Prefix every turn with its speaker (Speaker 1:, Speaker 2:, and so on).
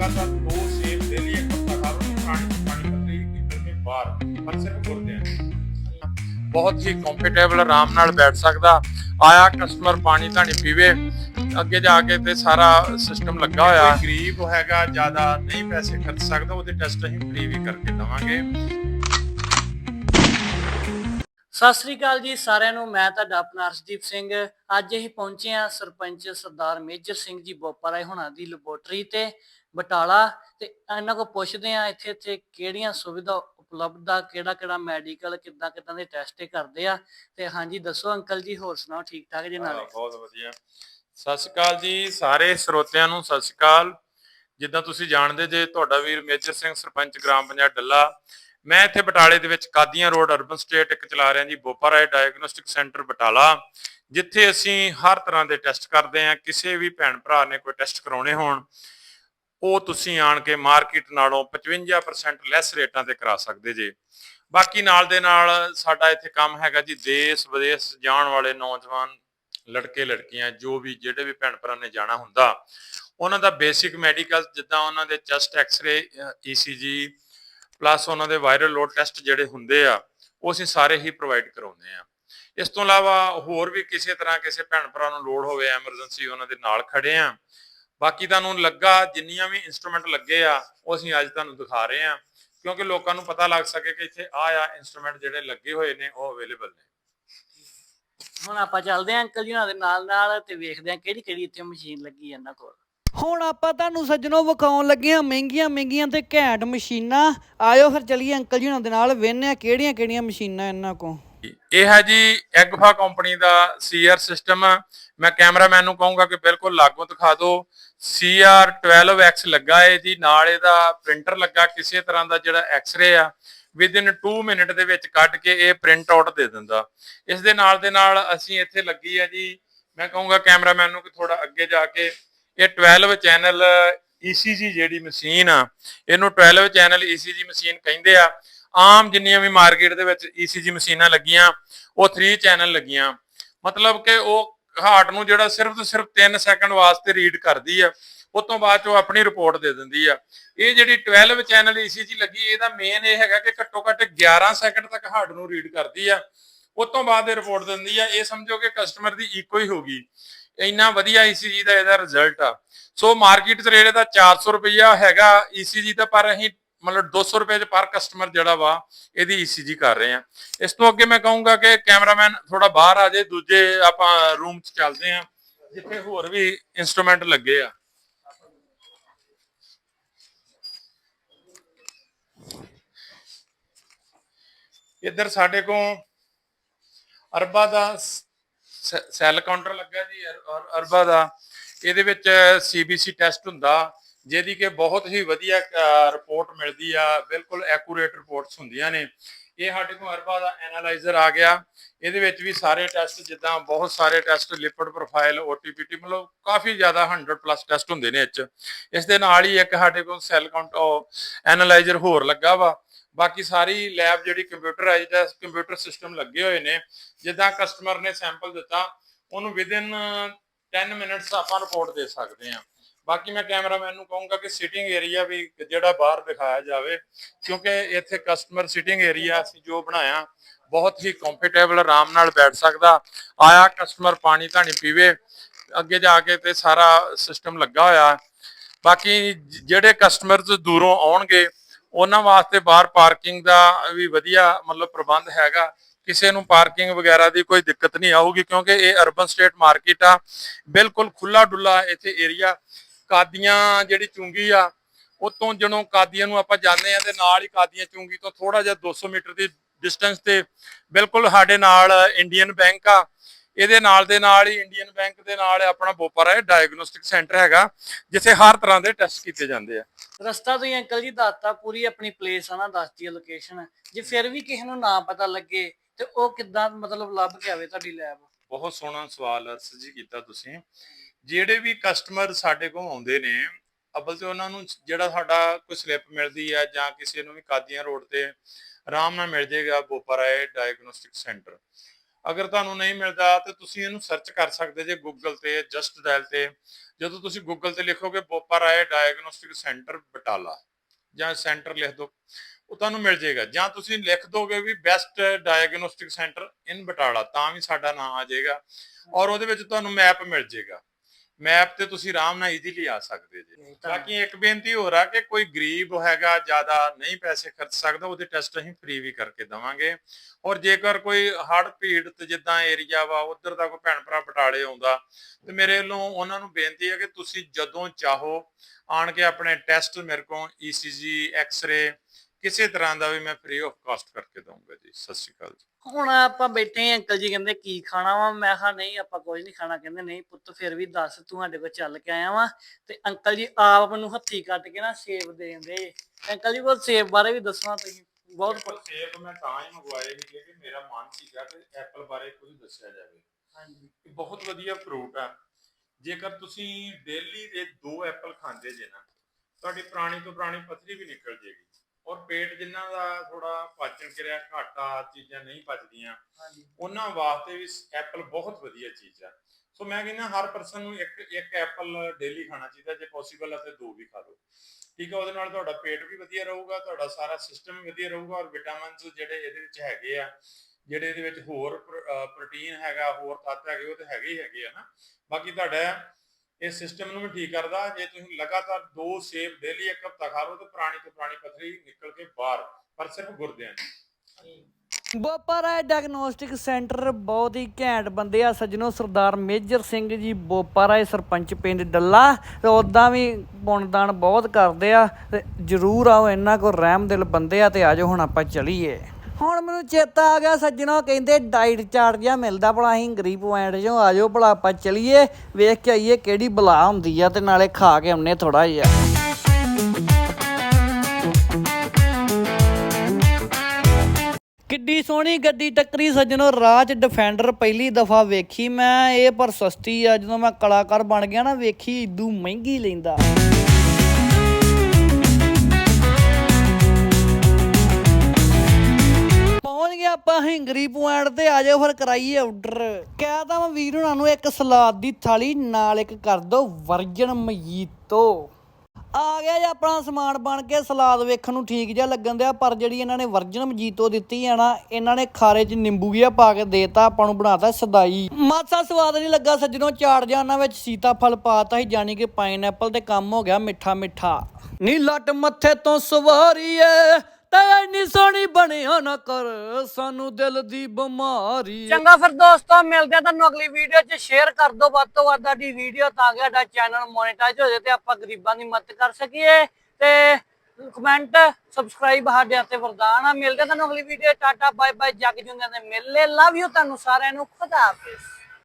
Speaker 1: लगातार दो से डेली एक हफ्ता खा रहा हूँ पानी पानी पत्ती लीटर में बार पर सिर्फ गुर्दे हैं ਬਹੁਤ ਹੀ ਕੰਫਰਟੇਬਲ ਆਰਾਮ ਨਾਲ ਬੈਠ ਸਕਦਾ ਆਇਆ ਕਸਟਮਰ ਪਾਣੀ ਧਾਣੀ ਪੀਵੇ ਅੱਗੇ ਜਾ ਕੇ ਤੇ ਸਾਰਾ ਸਿਸਟਮ ਲੱਗਾ ਹੋਇਆ ਗਰੀਬ ਹੈਗਾ ਜ਼ਿਆਦਾ ਨਹੀਂ ਪੈਸੇ ਖਰਚ ਸਕਦਾ ਉਹਦੇ ਟੈਸਟ ਅਸੀਂ ਫ੍ਰੀ ਵੀ ਕਰਕੇ ਦਵਾਂਗੇ
Speaker 2: ਸਤਿ ਸ੍ਰੀ ਅਕਾਲ ਜੀ ਸਾਰਿਆਂ ਨੂੰ ਮੈਂ ਤੁਹਾਡਾ ਆਪਣਾ ਅਰਸ਼ਦੀਪ ਸਿੰਘ ਅੱਜ ਅਸੀਂ ਪਹੁੰਚੇ ਹਾਂ ਸਰਪੰਚ ਸਰਦਾਰ ਮੇਜਰ ਸਿੰਘ ਜੀ ਬੋਪਾਰਾਏ ਹੁਣਾਂ ਦੀ ਲੈਬੋਰਟਰੀ ਤੇ ਬਟਾਲਾ ਤੇ ਇਹਨਾਂ ਕੋ ਪੁੱਛਦੇ ਆ ਇੱਥੇ ਇੱਥੇ ਕਿਹੜੀਆਂ ਸੁਵਿਧਾ ਉਪਲਬਧ ਆ, ਕਿਹੜਾ ਕਿਹੜਾ ਮੈਡੀਕਲ, ਕਿੱਦਾਂ ਕਿੱਦਾਂ ਦੇ ਟੈਸਟ ਕਰਦੇ ਆ ਤੇ ਹਾਂਜੀ, ਦੱਸੋ ਅੰਕਲ ਜੀ, ਹੋਰ ਸੁਣਾਓ, ਠੀਕ ਠਾਕ ਜੀ ਨਾਲੇ?
Speaker 1: ਬਹੁਤ ਵਧੀਆ। ਸਤਿ ਸ਼੍ਰੀ ਅਕਾਲ ਜੀ, ਸਾਰੇ ਸਰੋਤਿਆਂ ਨੂੰ ਸਤਿ ਸ਼੍ਰੀ ਅਕਾਲ। ਜਿੱਦਾਂ ਤੁਸੀਂ ਜਾਣਦੇ ਜੇ, ਤੁਹਾਡਾ ਵੀਰ ਮੇਜਰ ਸਿੰਘ, ਸਰਪੰਚ ਗ੍ਰਾਮ ਪੰਜਾਬ ਡੱਲਾ। ਮੈਂ ਇੱਥੇ ਬਟਾਲੇ ਦੇ ਵਿੱਚ ਕਾਦੀਆਂ ਰੋਡ, ਅਰਬਨ ਸਟੇਟ ਇੱਕ ਚਲਾ ਰਿਹਾ ਜੀ ਬੋਪਾਰਾਏ ਡਾਇਗਨੋਸਟਿਕ ਸੈਂਟਰ ਬਟਾਲਾ। ਜਿੱਥੇ ਅਸੀਂ ਹਰ ਤਰ੍ਹਾਂ ਦੇ ਟੈਸਟ ਕਰਦੇ ਹਾਂ ਕਿਸੇ ਵੀ ਭੈਣ ਭਰਾ ਨੇ ਕੋਈ ਟੈਸਟ ਕਰਾਉਣੇ ਹੋਣ ਉਹ ਤੁਸੀਂ ਆਣ ਕੇ ਮਾਰਕੀਟ ਨਾਲੋਂ 55% ਲੈਸ ਰੇਟਾਂ ਤੇ ਕਰਾ ਸਕਦੇ ਜੇ। ਬਾਕੀ ਨਾਲ ਦੇ ਨਾਲ ਸਾਡਾ ਇੱਥੇ ਕੰਮ ਹੈਗਾ ਜੀ ਦੇਸ਼ ਵਿਦੇਸ਼ ਜਾਣ ਵਾਲੇ ਨੌਜਵਾਨ, ਲੜਕੇ ਲੜਕੀਆਂ, ਜੋ ਵੀ ਜਿਹੜੇ ਵੀ ਭੈਣ ਭਰਾ ਨੇ ਜਾਣਾ ਹੁੰਦਾ, ਉਹਨਾਂ ਦਾ ਬੇਸਿਕ ਮੈਡੀਕਲ ਜਿੱਦਾਂ ਉਹਨਾਂ ਦੇ ਚੈਸਟ ਐਕਸ-ਰੇ ਈਸੀਜੀ ਪਲੱਸ ਉਹਨਾਂ ਦੇ ਵਾਇਰਲ ਲੋਡ ਟੈਸਟ ਜਿਹੜੇ ਹੁੰਦੇ ਆ, ਉਹ ਅਸੀਂ ਸਾਰੇ ਹੀ ਪ੍ਰੋਵਾਈਡ ਕਰਾਉਂਦੇ ਆ। ਇਸ ਤੋਂ ਇਲਾਵਾ ਹੋਰ ਵੀ ਕਿਸੇ ਤਰ੍ਹਾਂ ਕਿਸੇ ਭੈਣ ਭਰਾ ਨੂੰ ਲੋੜ ਹੋਵੇ ਐਮਰਜੈਂਸੀ ਉਹਨਾਂ ਦੇ ਨਾਲ ਖੜੇ ਆ ਬਾਕੀ ਤੁਹਾਨੂੰ ਲੱਗਾ ਜਿੰਨੀਆਂ ਵੀ ਇਨਸਟਰੂਮੈਂਟ ਲੱਗੇ ਆ ਉਹ ਅਸੀਂ ਅੱਜ ਤੁਹਾਨੂੰ ਦਿਖਾ ਰਹੇ ਆ ਕਿਉਂਕਿ ਲੋਕਾਂ ਨੂੰ ਪਤਾ ਲੱਗ ਸਕੇ ਕਿ ਇੱਥੇ ਆ ਆ ਇਨਸਟਰੂਮੈਂਟ ਜਿਹੜੇ ਲੱਗੇ ਹੋਏ ਨੇ ਉਹ ਅਵੇਲੇਬਲ ਨੇ।
Speaker 2: ਹੁਣ ਆਪਾਂ ਚੱਲਦੇ ਆ ਅੰਕਲ ਜੀ ਉਹਨਾਂ ਦੇ ਨਾਲ ਨਾਲ ਤੇ ਵੇਖਦੇ ਆ ਕਿਹੜੀ ਕਿਹੜੀ ਇੱਥੇ ਮਸ਼ੀਨ ਲੱਗੀ ਆ ਇਹਨਾਂ ਕੋਲ।
Speaker 3: ਹੁਣ ਆਪਾਂ ਤੁਹਾਨੂੰ ਸੱਜਣੋ ਵਿਖਾਉਣ ਲੱਗੇ ਹਾਂ ਮਹਿੰਗੀਆਂ ਮਹਿੰਗੀਆਂ ਤੇ ਘੈਂਟ ਮਸ਼ੀਨਾਂ। ਆਇਓ ਫਿਰ ਚਲੀਏ ਅੰਕਲ ਜੀ ਉਹਨਾਂ ਦੇ ਨਾਲ ਵੇਖਨੇ ਆ ਕਿਹੜੀਆਂ ਕਿਹੜੀਆਂ ਮਸ਼ੀਨਾਂ ਇਹਨਾਂ ਕੋਲ।
Speaker 1: ਇਹ ਹੈ ਜੀ ਐਗਫਾ ਕੰਪਨੀ ਦਾ ਸੀਆਰ ਸਿਸਟਮ ਮੈਂ ਕੈਮਰਾਮੈਨ ਨੂੰ ਕਹੂੰਗਾ ਕਿ ਬਿਲਕੁਲ ਲਾਗੋਂ ਦਿਖਾ ਦਿਓ। ਸੀਆਰ 12x ਲੱਗਾ ਹੈ ਜੀ ਨਾਲ ਇਹਦਾ ਪ੍ਰਿੰਟਰ ਲੱਗਾ, ਕਿਸੇ ਤਰ੍ਹਾਂ ਦਾ ਜਿਹੜਾ ਐਕਸ-ਰੇ ਆ ਵਿਦਿਨ 2 ਮਿੰਟ ਦੇ ਵਿੱਚ ਕੱਢ ਕੇ ਇਹ ਪ੍ਰਿੰਟ ਆਊਟ ਦੇ ਦਿੰਦਾ। ਇਸ ਦੇ ਨਾਲ ਦੇ ਨਾਲ ਅਸੀਂ ਇੱਥੇ ਲੱਗੀ ਆ ਜੀ, ਮੈਂ ਕਹੂੰਗਾ ਕੈਮਰਾਮੈਨ ਨੂੰ ਕਿ ਥੋੜਾ ਅੱਗੇ ਜਾ ਕੇ ਇਹ 12 ਚੈਨਲ ECG ਜਿਹੜੀ ਮਸ਼ੀਨ ਆ, ਇਹਨੂੰ 12 ਚੈਨਲ ECG ਮਸ਼ੀਨ ਕਹਿੰਦੇ ਆ। ਆਮ ਜਿੰਨੀਆਂ ਵੀ ਮਾਰਕੀਟ ਦੇ ਵਿੱਚ ECG ਮਸ਼ੀਨਾਂ ਲੱਗੀਆਂ, ਉਹ 3 ਚੈਨਲ ਲੱਗੀਆਂ। ਮਤਲਬ ਕਿ ਉਹ ਹਾਰਟ ਨੂੰ ਜਿਹੜਾ ਸਿਰਫ ਤੇ ਸਿਰਫ 3 ਸੈਕਿੰਡ ਵਾਸਤੇ ਰੀਡ ਕਰਦੀ ਆ ਉਸ ਤੋਂ ਬਾਅਦ ਚ ਉਹ ਆਪਣੀ ਰਿਪੋਰਟ ਦੇ ਦਿੰਦੀ ਆ। ਇਹ ਜਿਹੜੀ 12 ਚੈਨਲ ECG ਲੱਗੀ, ਇਹਦਾ ਮੇਨ ਇਹ ਹੈਗਾ ਕਿ ਘੱਟੋ ਘੱਟ 11 ਸੈਕਿੰਡ ਤੱਕ ਹਾਰਟ ਨੂੰ ਰੀਡ ਕਰਦੀ ਆ। ਉਸ ਤੋਂ ਬਾਅਦ ਇਹ ਰਿਪੋਰਟ ਦਿੰਦੀ ਆ, ਇਹ ਸਮਝੋ ਕਿ ਕਸਟਮਰ ਦੀ ਇਕੋ ਹੀ ਹੋਗੀ ਇੰਨਾ ਵਧੀਆ ECG ਦਾ ਇਹਦਾ ਰਿਜ਼ਲਟ ਆ। ਸੋ ਮਾਰਕੀਟ 'ਚ ਰੇਟ ਇਹਦਾ 400 ਰੁਪਈਆ ਹੈਗਾ ECG ਦਾ, ਪਰ ਅਸੀਂ ਮਤਲਬ 200 ਰੁਪਏ ਚ ਪਰ ਕਸਟਮਰ ਜਿਹੜਾ ਵਾ, ਇਹਦੀ ECG ਕਰ ਰਹੇ ਆ। ਇਸ ਤੋਂ ਅੱਗੇ ਮੈਂ ਕਹੂੰਗਾ ਕਿ ਕੈਮਰਾਮੈਨ ਥੋੜਾ ਬਾਹਰ ਆ ਜਾਏ, ਦੂਜੇ ਆਪਾਂ ਰੂਮ 'ਚ ਚੱਲਦੇ ਆ, ਜਿੱਥੇ ਹੋਰ ਵੀ ਇਨਸਟਰੂਮੈਂਟ ਲੱਗੇ ਆ। ਇੱਧਰ ਸਾਡੇ ਕੋਲ ਅਰਬਾ ਦਾ ਸੈੱਲ ਕਾਊਂਟਰ ਲੱਗਾ ਜੀ ਅਰਬਾ ਦਾ। ਇਹਦੇ ਵਿੱਚ ਸੀਬੀਸੀ ਟੈਸਟ ਹੁੰਦਾ। ਜਿਹਦੀ ਕਿ ਬਹੁਤ ਹੀ ਵਧੀਆ ਰਿਪੋਰਟ ਮਿਲਦੀ ਆ, ਬਿਲਕੁਲ ਐਕੂਰੇਟ ਰਿਪੋਰਟਸ ਹੁੰਦੀਆਂ ਨੇ। ਇਹ ਸਾਡੇ ਕੋਲ ਅਰਬਾ ਦਾ ਐਨਾਲਾਈਜ਼ਰ ਆ ਗਿਆ। ਇਹਦੇ ਵਿੱਚ ਵੀ ਸਾਰੇ ਟੈਸਟ ਜਿੱਦਾਂ ਬਹੁਤ ਸਾਰੇ ਟੈਸਟ ਲਿਪਿਡ ਪ੍ਰੋਫਾਈਲ ਓਟੀਪੀਟੀ ਮਤਲਬ ਕਾਫੀ ਜ਼ਿਆਦਾ 100 ਪਲੱਸ ਟੈਸਟ ਹੁੰਦੇ ਨੇ ਇਹ 'ਚ। ਇਸ ਦੇ ਨਾਲ ਹੀ ਇੱਕ ਸਾਡੇ ਕੋਲ ਸੈੱਲ ਕਾਊਂਟ ਐਨਾਲਾਈਜ਼ਰ ਹੋਰ ਲੱਗਾ ਵਾ। ਬਾਕੀ ਸਾਰੀ ਲੈਬ ਜਿਹੜੀ ਕੰਪਿਊਟਰਾਈਜ਼ਡ ਹੈ ਕੰਪਿਊਟਰ ਸਿਸਟਮ ਲੱਗੇ ਹੋਏ ਨੇ। ਜਿੱਦਾਂ ਕਸਟਮਰ ਨੇ ਸੈਂਪਲ ਦਿੱਤਾ, ਉਹਨੂੰ ਵਿਦਿਨ 10 ਮਿੰਟਸ ਆਪਾਂ ਰਿਪੋਰਟ ਦੇ ਸਕਦੇ ਹਾਂ। ਬਾਕੀ ਮੈਂ ਕੈਮਰਾਮੈਨ ਨੂੰ ਕਹੂੰਗਾ ਕਿ ਸਿਟਿੰਗ ਏਰੀਆ ਵੀ ਜਿਹੜਾ ਬਾਹਰ ਦਿਖਾਇਆ ਜਾਵੇ, ਕਿਉਂਕਿ ਇੱਥੇ ਕਸਟਮਰ ਸਿਟਿੰਗ ਏਰੀਆ ਅਸੀਂ ਜੋ ਬਣਾਇਆ, ਬਹੁਤ ਹੀ ਕੰਫਰਟੇਬਲ ਆਰਾਮ ਨਾਲ ਬੈਠ ਸਕਦਾ। ਆਇਆ ਕਸਟਮਰ ਪਾਣੀ ਧਾਣੀ ਪੀਵੇ, ਅੱਗੇ ਜਾ ਕੇ ਤੇ ਸਾਰਾ ਸਿਸਟਮ ਲੱਗਾ ਹੋਇਆ। ਬਾਕੀ ਜ- ਜਿਹੜੇ ਕਸਟਮਰਸ ਦੂਰੋਂ ਆਉਣਗੇ, ਉਹਨਾਂ ਵਾਸਤੇ ਬਾਹਰ ਪਾਰਕਿੰਗ ਦਾ ਵੀ ਵਧੀਆ ਮਤਲਬ ਪ੍ਰਬੰਧ ਹੈਗਾ। ਕਿਸੇ ਨੂੰ ਪਾਰਕਿੰਗ ਵਗੈਰਾ ਦੀ ਕੋਈ ਦਿੱਕਤ ਨਹੀਂ ਆਊਗੀ, ਕਿਉਂਕਿ ਇਹ ਅਰਬਨ ਸਟੇਟ ਮਾਰਕੀਟ ਆ। ਬਿਲਕੁਲ ਖੁੱਲਾ ਡੁੱਲਾ ਇੱਥੇ ਏਰੀਆ ਕਾਦੀਆਂ ਜਿਹੜੀ ਚੁੰਗੀ ਆ ਉਤੋਂ ਜਦੋਂ ਕਾਦੀਆਂ ਨੂੰ ਆਪਾਂ ਜਾਂਦੇ ਆ ਤੇ ਨਾਲ ਹੀ ਕਾਦੀਆਂ ਚੁੰਗੀ ਤੋਂ ਥੋੜਾ ਜਿਹਾ 200 ਮੀਟਰ ਦੀ ਡਿਸਟੈਂਸ ਤੇ ਬਿਲਕੁਲ ਸਾਡੇ ਨਾਲ ਇੰਡੀਅਨ ਬੈਂਕ ਆ। ਇਹਦੇ ਨਾਲ ਦੇ ਨਾਲ ਹੀ ਇੰਡੀਅਨ ਬੈਂਕ ਦੇ ਨਾਲ ਆਪਣਾ ਬੋਪਰ ਹੈ ਡਾਇਗਨੋਸਟਿਕ ਸੈਂਟਰ ਹੈਗਾ ਜਿੱਥੇ ਹਰ ਤਰ੍ਹਾਂ ਦੇ ਟੈਸਟ ਕੀਤੇ ਜਾਂਦੇ ਆ।
Speaker 2: ਰਸਤਾ ਤੁਸੀਂ ਅੰਕਲ ਜੀ ਦੱਸਤਾ ਪੂਰੀ ਆਪਣੀ ਪਲੇਸ ਆ ਨਾ ਦੱਸਤੀ ਹੈ ਲੋਕੇਸ਼ਨ ਜੇ ਫਿਰ ਵੀ ਕਿਸੇ ਨੂੰ ਨਾ ਪਤਾ ਲੱਗੇ ਤੇ ਉਹ ਕਿੱਦਾਂ ਮਤਲਬ ਲੱਭ ਕੇ ਆਵੇ ਤੁਹਾਡੀ ਲੈਬ
Speaker 1: ਬਹੁਤ ਸੋਹਣਾ ਸਵਾਲ ਅਰਸ ਜੀ ਕੀਤਾ ਤੁਸੀਂ। ਜਿਹੜੇ ਵੀ ਕਸਟਮਰ ਸਾਡੇ ਕੋਲ ਆਉਂਦੇ ਨੇ ਅਬਲ ਤੇ ਉਹਨਾਂ ਨੂੰ ਜਿਹੜਾ ਸਾਡਾ ਕੋਈ ਸਲਿੱਪ ਮਿਲਦੀ ਹੈ ਜਾਂ ਕਿਸੇ ਨੂੰ ਵੀ ਕਾਦੀਆਂ ਰੋਡ ਤੇ ਆਰਾਮ ਨਾਲ ਮਿਲ ਜਾਏਗਾ ਬੋਪਰਾਏ ਡਾਇਗਨੋਸਟਿਕ ਸੈਂਟਰ ਅਗਰ ਤੁਹਾਨੂੰ ਨਹੀਂ ਮਿਲਦਾ ਤੇ ਤੁਸੀਂ ਇਹਨੂੰ ਸਰਚ ਕਰ ਸਕਦੇ ਜੇ ਗੂਗਲ ਤੇ ਜਸਟ ਡਾਇਲ ਤੇ। ਜਦੋਂ ਤੁਸੀਂ ਗੂਗਲ ਤੇ ਲਿਖੋਗੇ ਬੋਪਾ ਰਾਏ ਡਾਇਗਨੋਸਟਿਕ ਸੈਂਟਰ ਬਟਾਲਾ ਜਾਂ ਸੈਂਟਰ ਲਿਖ ਦਿਓ ਉਹ ਤੁਹਾਨੂੰ ਮਿਲ ਜਾਏਗਾ। ਜਾਂ ਤੁਸੀਂ ਲਿਖ ਦੋਗੇ ਵੀ best diagnostic centre in Batala, ਤਾਂ ਵੀ ਸਾਡਾ ਨਾਮ ਆ ਜਾਏਗਾ ਔਰ ਉਹਦੇ ਵਿੱਚ ਤੁਹਾਨੂੰ ਮੈਪ ਮਿਲ ਜਾਏਗਾ। ਮੈਪ ਤੇ ਤੁਸੀਂ ਆਰਾਮ ਨਾਲ ਈਜ਼ੀਲੀ ਆ ਸਕਦੇ ਜੀ। ਬਾਕੀ ਇੱਕ ਬੇਨਤੀ ਹੋਰ ਆ ਕਿ ਕੋਈ ਗਰੀਬ ਹੈਗਾ ਜ਼ਿਆਦਾ ਨਹੀਂ ਪੈਸੇ ਖਰਚ ਸਕਦਾ ਉਹਦੇ ਟੈਸਟ ਅਸੀਂ ਫ੍ਰੀ ਵੀ ਕਰਕੇ ਦਵਾਂਗੇ। ਔਰ ਜੇਕਰ ਕੋਈ ਹੜ੍ਹ ਪੀੜਤ ਜਿੱਦਾਂ ਏਰੀਆ ਵਾ ਉਧਰ ਦਾ ਕੋਈ ਭੈਣ ਭਰਾ ਬਟਾਲੇ ਆਉਂਦਾ ਤੇ ਮੇਰੇ ਵੱਲੋਂ ਉਹਨਾਂ ਨੂੰ ਬੇਨਤੀ ਹੈ ਕਿ ਤੁਸੀਂ ਜਦੋਂ ਚਾਹੋ ਆਣ ਕੇ ਆਪਣੇ ਟੈਸਟ ਮੇਰੇ ਕੋਲ ਈਸੀਜੀ ਐਕਸ-ਰੇ ਕਿਸੇ ਤਰ੍ਹਾਂ ਦਾ ਵੀ ਮੈਂ ਫ੍ਰੀ ਆਫ ਕਾਸਟ ਕਰਕੇ ਦਊਂਗਾ ਜੀ ਸਤਿ ਸ਼੍ਰੀ ਅਕਾਲ ਜੀ।
Speaker 2: ਹੁਣ ਆਪਾਂ ਬੈਠੇ ਆਂ ਅੰਕਲ ਜੀ ਕਹਿੰਦੇ ਕੀ ਖਾਣਾ ਵਾ? ਮੈਂ ਕਿਹਾ ਨਹੀਂ ਆਪਾਂ ਕੁਝ ਨਹੀਂ ਖਾਣਾ ਕਹਿੰਦੇ ਨਹੀਂ ਪੁੱਤ ਫਿਰ ਵੀ ਦੱਸ ਤੂੰ ਸਾਡੇ ਕੋਲ ਚੱਲ ਕੇ ਆਇਆ ਵਾ। ਤੇ ਅੰਕਲ ਜੀ ਆਪ ਮੈਨੂੰ ਹੱਥੀ ਕੱਟ ਕੇ ਨਾ ਸੇਬ ਦੇ। ਦਿੰਦੇ ਅੰਕਲ ਜੀ ਉਹ ਸੇਬ ਬਾਰੇ ਵੀ ਦੱਸਣਾ ਤੁਸੀਂ ਬਹੁਤ
Speaker 1: ਬਹੁਤ ਸੇਬ ਮੈਂ ਤਾਂ ਹੀ ਮੰਗਵਾਏ ਸੀ ਕਿ ਮੇਰਾ ਮਨ ਸੀਗਾ ਕਿ ਐਪਲ ਬਾਰੇ ਕੁਝ ਦੱਸਿਆ ਜਾਵੇ।
Speaker 2: ਹਾਂਜੀ।
Speaker 1: ਇਹ ਬਹੁਤ ਵਧੀਆ ਫਰੂਟ ਆ। ਜੇਕਰ ਤੁਸੀਂ ਡੇਲੀ ਦੇ ਦੋ ਐਪਲ ਖਾਂਦੇ ਜੇ ਨਾ ਤੁਹਾਡੀ ਪੁਰਾਣੀ ਤੋਂ ਪੁਰਾਣੀ ਪਥਰੀ ਵੀ ਨਿਕਲ ਜੇਗੀ। ਔਰ ਪੇਟ ਜਿਨ੍ਹਾਂ ਦਾ ਥੋੜਾ ਪਾਚਨ ਕਿਰਿਆ ਘਾਟਾ ਚੀਜ਼ਾਂ ਨਹੀਂ ਪਚਦੀਆਂ
Speaker 2: ਹਾਂਜੀ।
Speaker 1: ਉਹਨਾਂ ਵਾਸਤੇ ਵੀ ਐਪਲ ਬਹੁਤ ਵਧੀਆ ਚੀਜ਼ ਆ। ਸੋ ਮੈਂ ਕਹਿੰਦਾ ਹਰ ਪਰਸਨ ਨੂੰ ਇੱਕ ਇੱਕ ਐਪਲ ਡੇਲੀ ਖਾਣਾ ਚਾਹੀਦਾ ਜੇ ਪੋਸੀਬਲ ਹੈ ਤੇ ਦੋ ਵੀ ਖਾ ਲਓ। ਠੀਕ ਹੈ ਉਹਦੇ ਨਾਲ ਤੁਹਾਡਾ ਪੇਟ ਵੀ ਵਧੀਆ ਰਹੂਗਾ ਤੁਹਾਡਾ ਸਾਰਾ ਸਿਸਟਮ ਵੀ ਵਧੀਆ ਰਹੂਗਾ ਔਰ ਵਿਟਾਮਿਨਸ ਜਿਹੜੇ ਇਹਦੇ ਵਿੱਚ ਹੈਗੇ ਆ ਜਿਹੜੇ ਇਹਦੇ ਵਿੱਚ ਹੋਰ ਪ੍ਰੋਟੀਨ ਹੈਗਾ ਹੋਰ ਤੱਤ ਹੈਗੇ ਉਹ ਤੇ ਹੈਗੇ ਹੀ ਹੈਗੇ ਆ ਨਾ। ਬਾਕੀ ਤੁਹਾਡਾ ਇਹ ਸਿਸਟਮ ਨੂੰ ਵੀ ਠੀਕ ਕਰਦਾ, ਜੇ ਤੁਸੀਂ ਲਗਾਤਾਰ ਦੋ ਸੇਬ ਡੇਲੀ ਇੱਕ ਹਫ਼ਤਾ ਖਾ ਲਓ ਤੇ ਪੁਰਾਣੀ ਤੋਂ ਪੁਰਾਣੀ ਪਥਰੀ ਨਿਕਲ ਕੇ ਬਾਹਰ, ਪਰ ਸਿਰਫ ਗੁਰਦਿਆਂ 'ਚ
Speaker 3: ਬੋਪਾ ਰਾਏ ਡਾਇਗਨੋਸਟਿਕ ਸੈਂਟਰ ਬਹੁਤ ਹੀ ਘੈਂਟ ਬੰਦੇ ਆ ਸੱਜਣੋ, ਸਰਦਾਰ ਮੇਜਰ ਸਿੰਘ ਜੀ ਬੋਪਾ ਰਾਏ ਸਰਪੰਚ ਪਿੰਡ ਡੱਲਾ, ਤੇ ਉਦਾਂ ਵੀ ਪੁੰਨਦਾਨ ਬਹੁਤ ਕਰਦੇ ਆ, ਤੇ ਜਰੂਰ ਆਓ, ਇਹਨਾਂ ਕੋ ਰਹਿਮ ਦਿਲ ਬੰਦੇ ਆ, ਤੇ ਆਜੋ ਹੁਣ ਆਪਾਂ ਚਲੀਏ। ਹੁਣ ਮੈਨੂੰ ਚੇਤਾ ਆ ਗਿਆ ਸੱਜਣੋ, ਕਹਿੰਦੇ ਡਾਈਟ ਚਾਰਟ ਜਿਹਾ ਮਿਲਦਾ ਭਲਾ, ਅਸੀਂ ਗਰੀਬ ਪੁਆਇੰਟ ਚੋਂ ਆਜੋ ਭਲਾ, ਆਪਾਂ ਚਲੀਏ, ਵੇਖ ਕੇ ਆਈਏ ਕਿਹੜੀ ਬਲਾ ਹੁੰਦੀ ਆ ਤੇ ਨਾਲੇ ਖਾ ਕੇ ਆਉਨੇ ਥੋੜਾ ਜਿਹਾ। ਕਿੱਡੀ ਸੋਹਣੀ ਗੱਡੀ ਟੱਕਰੀ ਸੱਜਣੋ ਰਾਜ ਡਿਫੈਂਡਰ ਪਹਿਲੀ ਦਫਾ ਵੇਖੀ ਮੈਂ, ਇਹ ਪਰ ਸਸਤੀ ਆ, ਜਦੋਂ ਮੈਂ ਕਲਾਕਾਰ ਬਣ ਗਿਆ ਨਾ, ਵੇਖੀ ਇਦੂ ਮਹਿੰਗੀ ਲੈਂਦਾ। ਪਹੁੰਚ ਆਪਾਂ ਹਿੰਗਰੀ ਪੁਆਇੰਟ ਤੇ ਆ ਜਾਓ, ਫਿਰ ਕਰਾਈਏ ਆਰਡਰ ਕਹਿ ਤਾਂ ਮੈਂ ਵੀਰ ਹੁਣਾਂ ਨੂੰ ਇੱਕ ਸਲਾਦ ਦੀ ਥਾਲੀ, ਨਾਲ ਇੱਕ ਕਰ ਦੋ ਵਰਜਨ ਮਜੀਤੋ। ਆ ਗਿਆ ਜੀ ਆਪਣਾ ਸਮਾਨ ਬਣ ਕੇ, ਸਲਾਦ ਵੇਖਣ ਨੂੰ ਠੀਕ ਜਿਹਾ ਲੱਗਣ ਦਿਆ, ਪਰ ਜਿਹੜੀ ਇਹਨਾਂ ਨੇ ਵਰਜਨ ਮਜੀਤੋ ਦਿੱਤੀ ਆ ਨਾ, ਇਹਨਾਂ ਨੇ ਖਾਰੇ 'ਚ ਨਿੰਬੂ ਜਿਹਾ ਪਾ ਕੇ ਦੇਤਾ, ਆਪਾਂ ਨੂੰ ਬਣਾਤਾ ਸਦਾਈ। ਮਾਸਾ ਸਵਾਦ ਨਹੀਂ ਲੱਗਾ ਸੱਜਣੋ ਚਾੜ ਜਿਹਾ ਉਹਨਾਂ ਵਿੱਚ ਸੀਤਾਫਲ ਪਾਤਾ ਸੀ ਜਾਨੀ ਕਿ ਪਾਈਨਐਪਲ ਤੇ ਕੰਮ ਹੋ ਗਿਆ ਮਿੱਠਾ ਮਿੱਠਾ ਨੀ, ਲੱਟ ਮੱਥੇ ਤੋਂ ਸਵਾਰੀਏ ਤੇ ਇੰਨੀ ਸੋਹਣੀ ਬਣਿਆ ਨਾ ਕਰ, ਸਾਨੂੰ ਦਿਲ ਦੀ ਬਿਮਾਰੀ
Speaker 2: ਚੰਗਾ ਫਿਰ ਦੋਸਤੋ, ਮਿਲਦੇ ਆ ਤੁਹਾਨੂੰ ਅਗਲੀ ਵੀਡੀਓ 'ਚ। ਸ਼ੇਅਰ ਕਰ ਦਿਓ ਵੱਧ ਤੋਂ ਵੱਧ ਸਾਡੀ ਵੀਡੀਓ ਤਾਂ ਕਿ ਸਾਡਾ ਚੈਨਲ ਮੋਨੇਟਾਈਜ਼ ਹੋ ਜਾਏ ਤੇ ਆਪਾਂ ਗਰੀਬਾਂ ਦੀ ਮਦਦ ਕਰ ਸਕੀਏ। ਤੇ ਕਮੈਂਟ ਸਬਸਕ੍ਰਾਈਬ ਸਾਡੇ ਹੱਥੇ ਵਰਦਾਨ ਆ। ਮਿਲਦੇ ਤੁਹਾਨੂੰ ਅਗਲੀ ਵੀਡੀਓ ਟਾਟਾ ਬਾਏ ਬਾਏ ਜੱਗ ਜੁੰਗਿਆਂ ਦੇ ਮੇਲੇ। ਲਵ ਯੂ ਤੁਹਾਨੂੰ ਸਾਰਿਆਂ ਨੂੰ। ਖੁਦਾ ਹਾਫਿਜ਼।